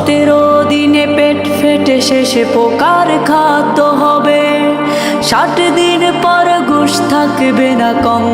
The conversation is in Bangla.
সতেরো দিনে পেট ফেটে শেষে পোকার খাদ্য হবে। ষাট দিন পর ঘুষ থাকবে না কম।